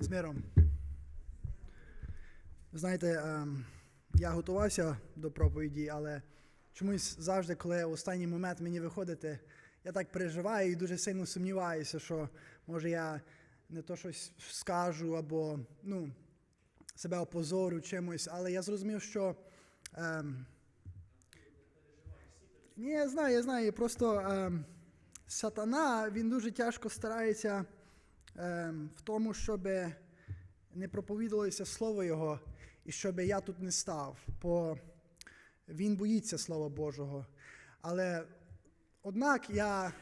з миром. Ви знаєте, ем, я готувався до проповіді, але чомусь завжди, коли в останній момент мені виходити, я так переживаю і дуже сильно сумніваюся, що може я не то щось скажу або ну, себе опозорю чимось, але я зрозумів, що. Ем, ні, я знаю, я знаю. Просто ем, сатана він дуже тяжко старається в тому, щоб не проповідувалося слово Його, і щоб я тут не став. Бо він боїться Слова Божого. Але однак я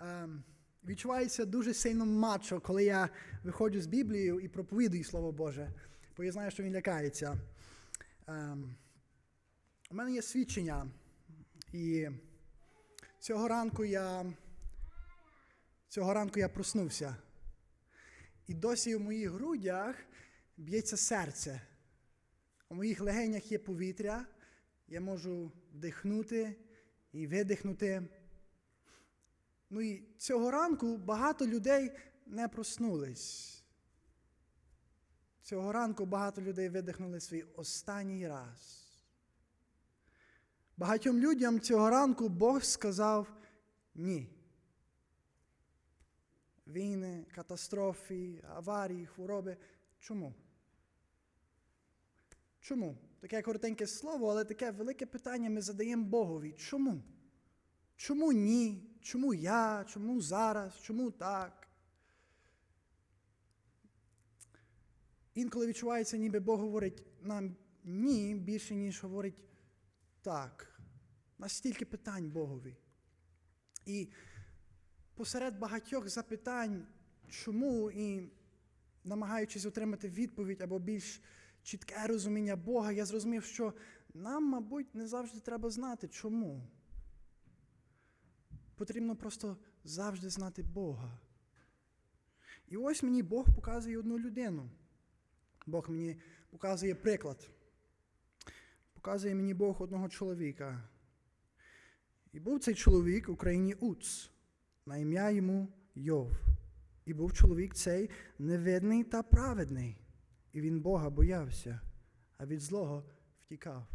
ем, відчуваюся дуже сильно мачо, коли я виходжу з Біблією і проповідую Слово Боже, бо я знаю, що він лякається. Ем, у мене є свідчення. І цього ранку я цього ранку я проснувся. І досі в моїх грудях б'ється серце. У моїх легенях є повітря, я можу вдихнути і видихнути. Ну і цього ранку багато людей не проснулись. Цього ранку багато людей видихнули свій останній раз. Багатьом людям цього ранку Бог сказав ні. Війни, катастрофи, аварії, хвороби. Чому? Чому? Таке коротеньке слово, але таке велике питання ми задаємо Богові. Чому? Чому ні? Чому я? Чому зараз? Чому так? Інколи відчувається, ніби Бог говорить нам ні більше, ніж говорить так. Настільки питань Богові. І посеред багатьох запитань, чому і намагаючись отримати відповідь або більш чітке розуміння Бога, я зрозумів, що нам, мабуть, не завжди треба знати, чому. Потрібно просто завжди знати Бога. І ось мені Бог показує одну людину. Бог мені показує приклад. Показує мені Бог одного чоловіка. І був цей чоловік у країні Уц, на ім'я йому Йов. І був чоловік цей невидний та праведний, і він Бога боявся, а від злого втікав.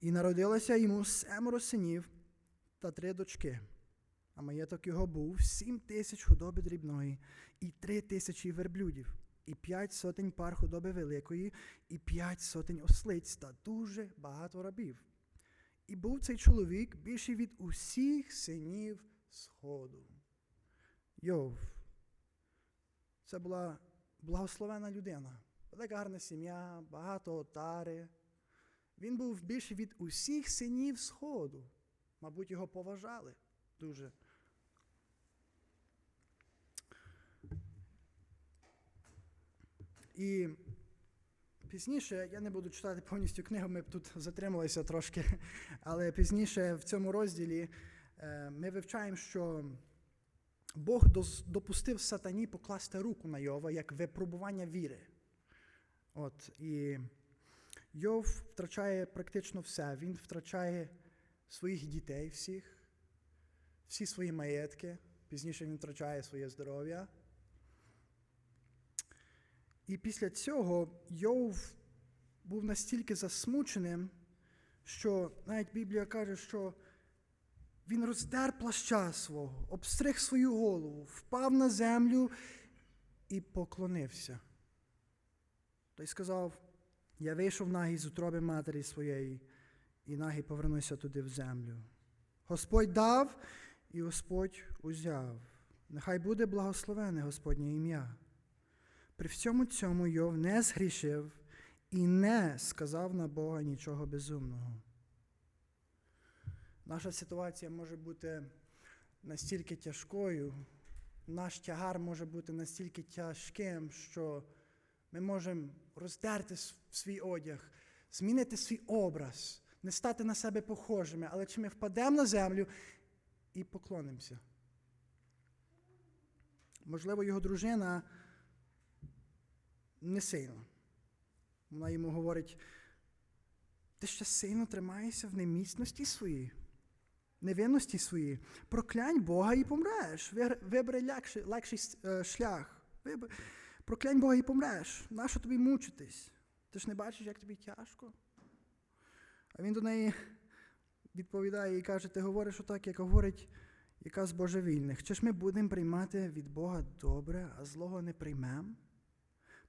І народилося йому семеро синів та три дочки. А маєток його був сім тисяч худоби дрібної, і три тисячі верблюдів, і п'ять сотень пар худоби великої, і п'ять сотень ослиць та дуже багато рабів. І був цей чоловік більший від усіх синів Сходу. Йов. Це була благословена людина. Велика гарна сім'я, багато отари. Він був більший від усіх синів Сходу. Мабуть, його поважали дуже. І пізніше, я не буду читати повністю книгу, ми б тут затрималися трошки, але пізніше в цьому розділі ми вивчаємо, що Бог допустив сатані покласти руку на Йова як випробування віри. От, і Йов втрачає практично все. Він втрачає своїх дітей всіх, всі свої маєтки. Пізніше він втрачає своє здоров'я. І після цього Йов був настільки засмученим, що навіть Біблія каже, що він роздер плаща свого, обстриг свою голову, впав на землю і поклонився. Той сказав: Я вийшов нагий з утроби матері своєї, і нагий повернуся туди в землю. Господь дав, і Господь узяв. Нехай буде благословене Господнє ім'я. При всьому цьому Йов не згрішив і не сказав на Бога нічого безумного. Наша ситуація може бути настільки тяжкою, наш тягар може бути настільки тяжким, що ми можемо роздерти свій одяг, змінити свій образ, не стати на себе похожими, але чи ми впадемо на землю і поклонимося. Можливо, його дружина не сильно. Вона йому говорить: ти ще сильно тримаєшся в неміцності своїй, невинності своїй. Проклянь Бога і помреш. Вибери легший, легший шлях. Виб- проклянь Бога і помреш. Нащо тобі мучитись? Ти ж не бачиш, як тобі тяжко? А він до неї відповідає і каже: Ти говориш отак, як говорить яка з божевільних. Чи ж ми будемо приймати від Бога добре, а злого не приймемо?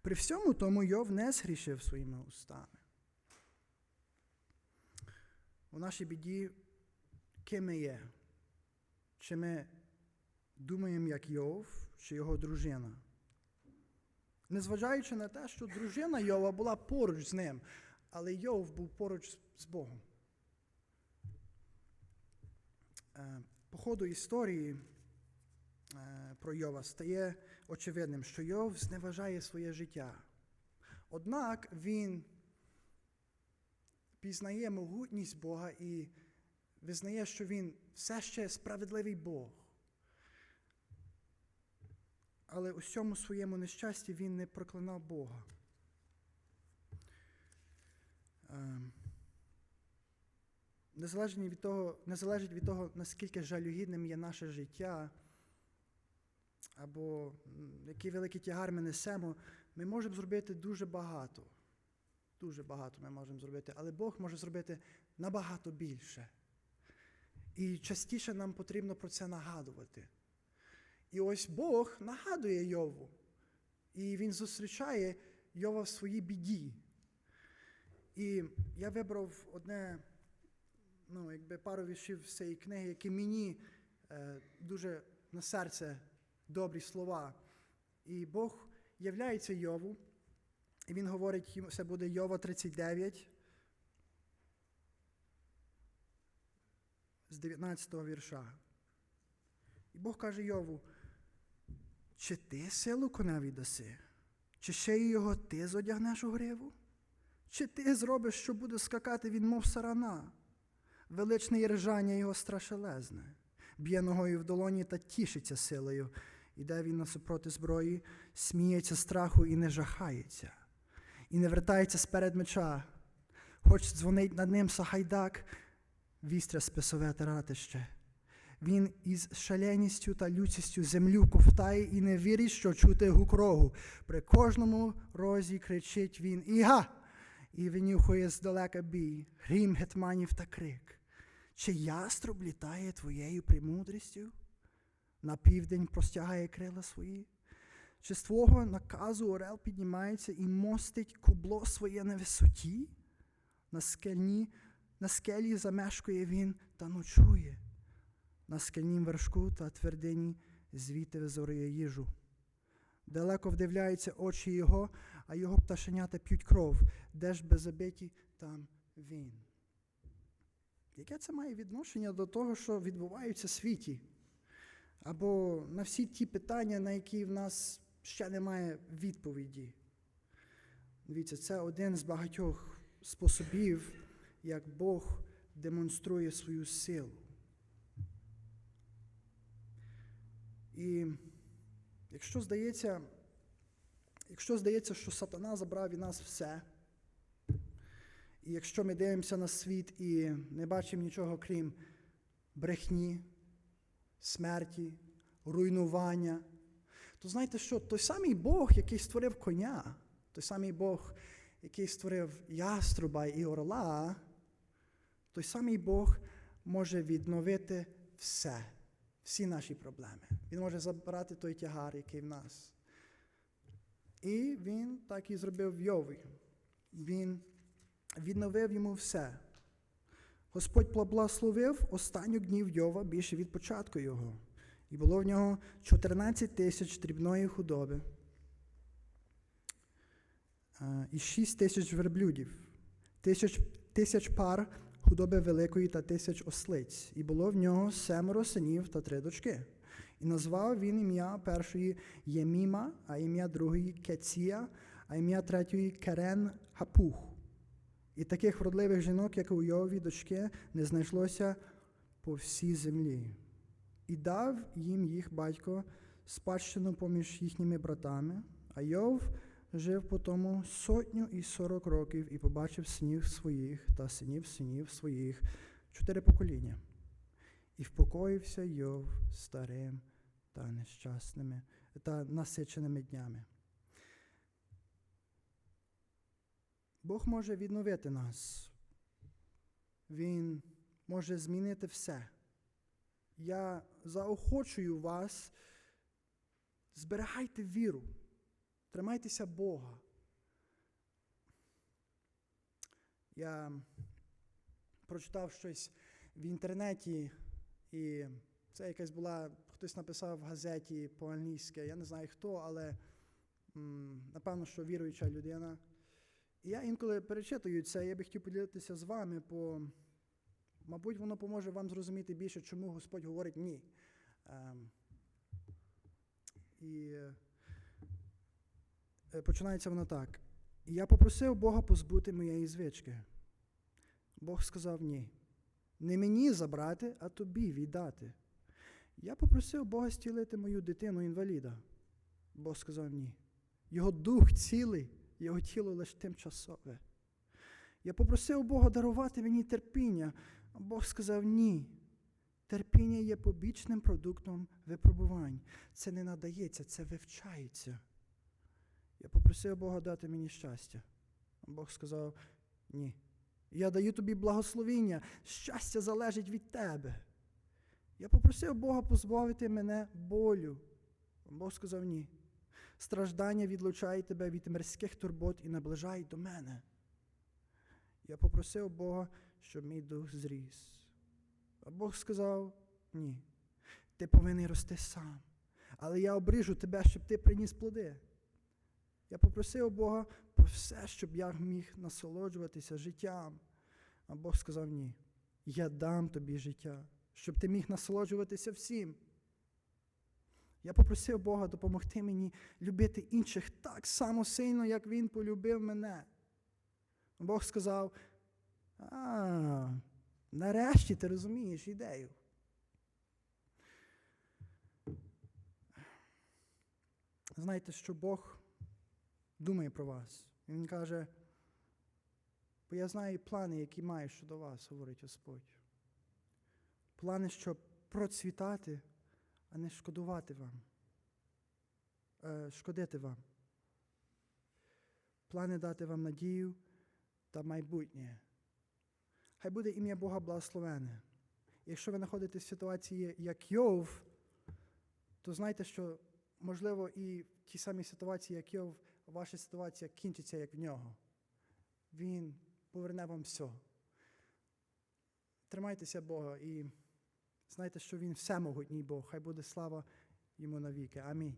При всьому тому Йов не згрішив своїми устами. У нашій біді ким ми є? Чи ми думаємо, як Йов, чи його дружина? Незважаючи на те, що дружина Йова була поруч з ним, але Йов був поруч з Богом. По ходу історії про Йова стає очевидним, що Йов зневажає своє життя. Однак він пізнає могутність Бога і визнає, що він все ще справедливий Бог. Але у всьому своєму нещасті він не проклинав Бога. Ем, Незалежно від того, не залежить від того, наскільки жалюгідним є наше життя, або який великий тягар ми несемо, ми можемо зробити дуже багато. Дуже багато ми можемо зробити, але Бог може зробити набагато більше. І частіше нам потрібно про це нагадувати. І ось Бог нагадує Йову. І він зустрічає Йова в своїй біді. І я вибрав одне, ну, якби пару віршів з цієї книги, які мені е, дуже на серце добрі слова. І Бог являється Йову, і він говорить, це буде Йова 39, з 19 вірша. І Бог каже Йову, чи ти силу коневі даси? Чи ще й його ти зодягнеш у гриву? Чи ти зробиш, що буде скакати він, мов сарана? Величне є ржання його страшелезне, б'є ногою в долоні та тішиться силою. Іде він насупроти зброї, сміється страху і не жахається, і не вертається сперед меча. Хоч дзвонить над ним сахайдак, вістря списове ратище. Він із шаленістю та люцістю землю ковтає і не вірить, що чути гук рогу. При кожному розі кричить він Іга! І винюхує здалека бій, грім гетманів та крик. Чи яструб літає твоєю премудрістю? На південь простягає крила свої? Чи з твого наказу орел піднімається і мостить кубло своє на висоті? На скельні, на скелі замешкує він та ночує на скельнім вершку та твердині звідти визорює їжу. Далеко вдивляються очі його, а його пташенята п'ють кров, де ж беззабиті, там він. Яке це має відношення до того, що відбувається в світі? Або на всі ті питання, на які в нас ще немає відповіді? Дивіться, це один з багатьох способів, як Бог демонструє свою силу. І якщо здається, якщо здається, що сатана забрав від нас все, і якщо ми дивимося на світ і не бачимо нічого крім брехні, смерті, руйнування, то знаєте що, той самий Бог, який створив коня, той самий Бог, який створив яструба і орла, той самий Бог може відновити все всі наші проблеми. Він може забрати той тягар, який в нас. І він так і зробив Йові. Він відновив йому все. Господь поблагословив останню днів Йова більше від початку його. І було в нього 14 тисяч дрібної худоби е, і 6 тисяч верблюдів, тисяч, тисяч пар худоби великої та тисяч ослиць, і було в нього семеро синів та три дочки. І назвав він ім'я першої Єміма, а ім'я другої Кеція, а ім'я третьої Керен Хапух. І таких вродливих жінок, як у Йові дочки, не знайшлося по всій землі. І дав їм їх батько спадщину поміж їхніми братами, а Йов жив по тому сотню і сорок років і побачив синів своїх та синів синів своїх чотири покоління. І впокоївся Йов старим та нещасними та насиченими днями. Бог може відновити нас. Він може змінити все. Я заохочую вас, зберігайте віру, тримайтеся Бога. Я прочитав щось в інтернеті, і це якась була, хтось написав в газеті по-англійськи, я не знаю хто, але напевно, що віруюча людина. І я інколи перечитую це, я би хотів поділитися з вами, бо, мабуть, воно поможе вам зрозуміти більше, чому Господь говорить ні. Ем, і починається воно так. Я попросив Бога позбути моєї звички. Бог сказав ні. Не мені забрати, а тобі віддати. Я попросив Бога стілити мою дитину інваліда. Бог сказав ні. Його дух цілий, його тіло лише тимчасове. Я попросив Бога дарувати мені терпіння, а Бог сказав ні. Терпіння є побічним продуктом випробувань. Це не надається, це вивчається. Я попросив Бога дати мені щастя. А Бог сказав ні. Я даю тобі благословіння, щастя залежить від тебе. Я попросив Бога позбавити мене болю. А Бог сказав ні. Страждання відлучає тебе від мирських турбот і наближає до мене. Я попросив Бога, щоб мій дух зріс. А Бог сказав ні. Ти повинен рости сам. Але я обрижу тебе, щоб ти приніс плоди. Я попросив Бога про все, щоб я міг насолоджуватися життям. А Бог сказав ні. Я дам тобі життя, щоб ти міг насолоджуватися всім. Я попросив Бога допомогти мені любити інших так само сильно, як Він полюбив мене. Бог сказав: а, нарешті ти розумієш ідею. Знаєте, що Бог думає про вас. Він каже, бо я знаю плани, які маю щодо вас, говорить Господь. Плани, щоб процвітати, а не шкодувати вам. Е, шкодити вам. Плани дати вам надію та майбутнє. Хай буде ім'я Бога благословене. Якщо ви знаходитесь в ситуації, як Йов, то знайте, що, можливо, і в тій самій ситуації, як Йов, ваша ситуація кінчиться, як в нього. Він поверне вам все. Тримайтеся Бога і знайте, що Він всемогутній Бог. Хай буде слава йому навіки. Амінь.